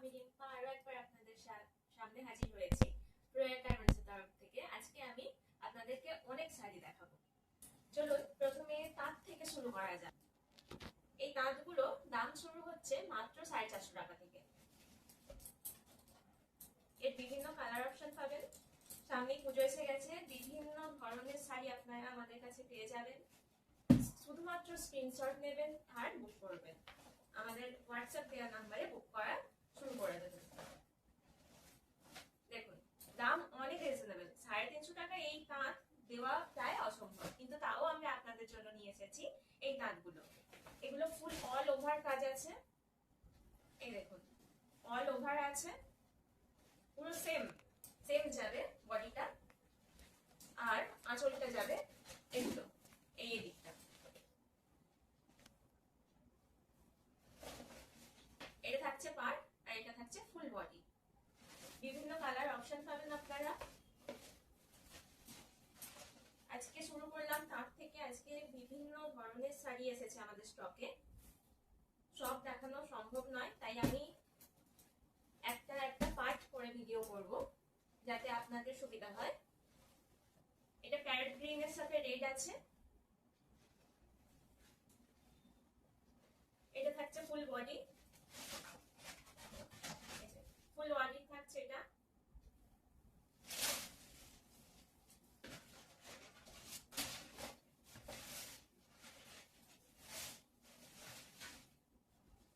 আমি রিম্পা আরও একবার আপনাদের সামনে হাজির হয়েছি তরফ থেকে। আজকে আমি আপনাদেরকে অনেক শাড়ি দেখাবো। চলুন, প্রথমে তাঁত থেকে শুরু করা যাক। এই তাঁতগুলো দাম শুরু হচ্ছে মাত্র সাড়ে চারশো টাকা থেকে। এর বিভিন্ন কালার অপশন পাবেন। সামনে পুজো এসে গেছে। বিভিন্ন ধরনের শাড়ি আপনারা আমাদের কাছে পেয়ে যাবেন। শুধুমাত্র স্ক্রিনশট নেবেন আর বুক করবেন। আমাদের হোয়াটসঅ্যাপ দেওয়া নাম্বারে বুক করা শুরু করে দেবেন দেখুন, দাম অনেক রিজনেবল সাড়ে তিনশো টাকা এই তাঁত দেওয়া প্রায় অসম্ভব। কিন্তু তাও আমরা আপনাদের জন্য নিয়ে এসেছি এই তাঁতগুলো। এগুলো ফুল অল ওভার কাজ আছে। এই দেখুন অল ওভার আছে। পুরো সেম সেম যাবে বডিটা আর আঁচলটা যাবে এগুলো এই দিকটা এটা থাকছে পার আর এটা থাকছে ফুল বডি বিভিন্ন কালার অপশন পাবেন আপনারা। আজকে শুরু করলাম, তার থেকে আজকে বিভিন্ন ধরনের শাড়ি এসেছে আমাদের স্টকে সব দেখানো সম্ভব নয়, তাই আমি একটা একটা পার্ট করে ভিডিও করব, যাতে আপনাদের সুবিধা হয়। এটা প্যারেট গ্রিন এর সাথে রেড আছে। এটা থাকছে ফুল বডি ফুল বডি থাকছে এটা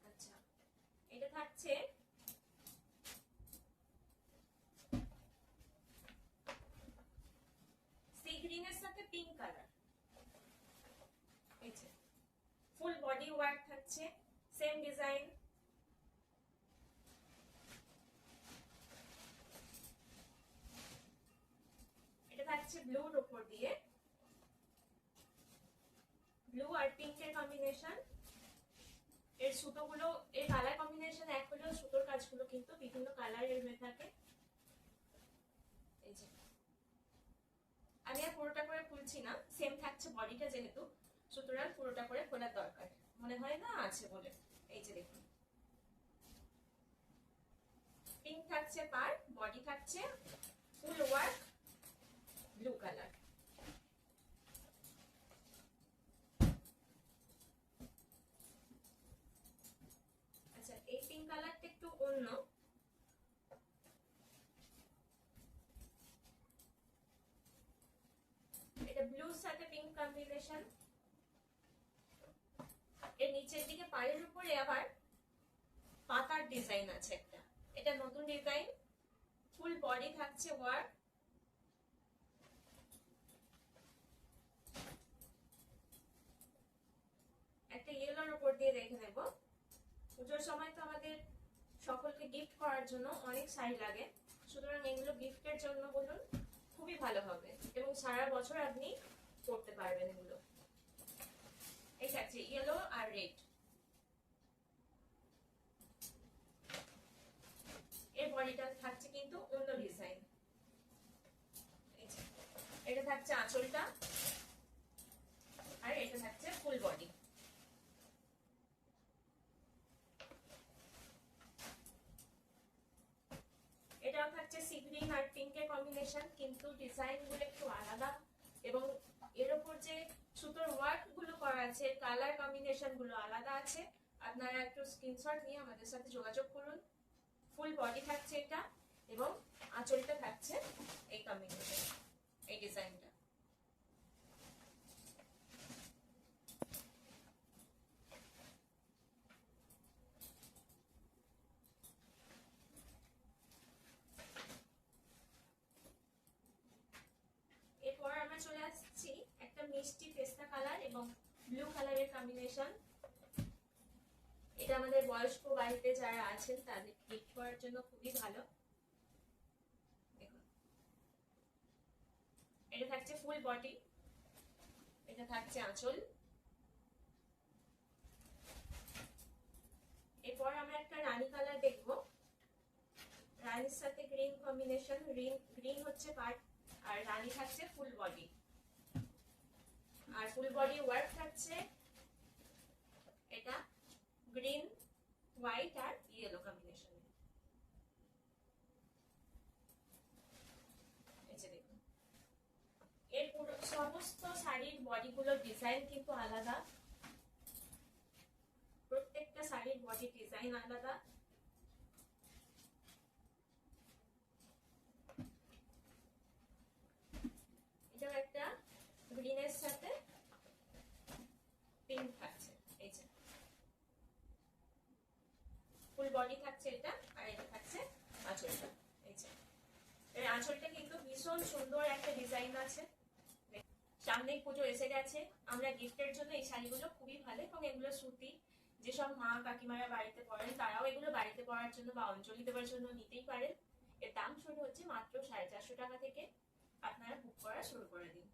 আচ্ছা এটা থাকছে সি গ্রিন এর সাথে pink colour full body work থাকছে সেম ডিজাইন এটা থাকছে ব্লুর উপর দিয়ে। ব্লু আর পিঙ্কের কম্বিনেশন এর সুতোগুলো, এর কালার কম্বিনেশন এক হলেও সুতোর কাজগুলো কিন্তু বিভিন্ন কালারের হয়ে থাকে এই যে আমি আর পুরোটা করে খুলছি না। সেম থাকছে বডিটা যেহেতু। সুতরাং পুরোটা করে খোলার দরকার। মনে হয় না আছে বলে। এই যে দেখুন। পিঙ্ক থাকছে পার বডি থাকছে ফুল ওয়ার্ক ব্লু কালার আচ্ছা এই পিঙ্ক কালারটা একটু অন্য এটা ব্লুর কম্বিনেশন এর নিচের দিকে পায়ের উপরে আবার পাতার ডিজাইন আছে একটা। এটা নতুন ডিজাইন ফুল বডি থাকছে ওয়ার্ক একটা ইয়েলোর উপর দিয়ে রেখে দেব পুজোর সময় তো আমাদের সকলকে গিফট করার জন্য অনেক শাড়ি লাগে। সুতরাং এগুলো গিফটের জন্য বলুন, খুবই ভালো হবে। এবং সারা বছর আপনি পড়তে পারবেন এগুলো। এই ইয়েলো আর রেড এর বডিটা থাকছে কিন্তু অন্য ডিজাইন এটা থাকছে আঁচলটা আর এটা থাকছে ফুল বডি এটাও থাকছে সি গ্রিন আর পিঙ্কের কম্বিনেশন কিন্তু ডিজাইনগুলো একটু আলাদা এবং এর উপর যে সুতোর ওয়ার্ক আছে কালার কম্বিনেশনগুলো আলাদা আছে। আপনারা একটু স্ক্রিনশট নিয়ে আমাদের সাথে যোগাযোগ করুন। ফুল বডি থাকছে এটা এবং আঁচলটা থাকছে এই কম্বিনেশন এই ডিজাইনটা এরপর আমরা চলে আসছি একটা মিষ্টি পেস্তা কালার এবং ব্লু কালারের কম্বিনেশন এটা আমাদের বয়স্ক বাড়িতে যারা আছেন, তাদের গিফট করার জন্য খুবই ভালো। এটা থাকছে ফুল বডি এটা থাকছে আঁচল। এরপর আমরা একটা রানী কালার দেখব। রানীর সাথে গ্রিন কম্বিনেশন গ্রিন গ্রিন হচ্ছে পার্ট আর রানী থাকছে ফুল বডি আর ফুল বডি ওয়ার্ক থাকছে। এটা গ্রিন, হোয়াইট আর ইয়েলো কম্বিনেশন এর সমস্ত শাড়ির বডিগুলোর ডিজাইন কিন্তু আলাদা। প্রত্যেকটা শাড়ির বডির ডিজাইন আলাদা। থাকছে এটা, আর এটা থাকছে আঁচলটা। এই যে। এর আঁচলটা কিন্তু ভীষণ সুন্দর একটা ডিজাইন আছে। সামনে পুজো এসে গেছে। আমরা গিফটের জন্য এই শাড়িগুলো খুবই ভালো, এবং এগুলো সুতি। যেসব মা কাকিমারা বাড়িতে পরেন, তারাও এগুলো বাড়িতে পরার জন্য বা অঞ্জলি দেওয়ার জন্য নিতেই পারেন। এর দাম শুরু হচ্ছে মাত্র সাড়ে চারশো টাকা থেকে। আপনারা বুক করা শুরু করে দিন।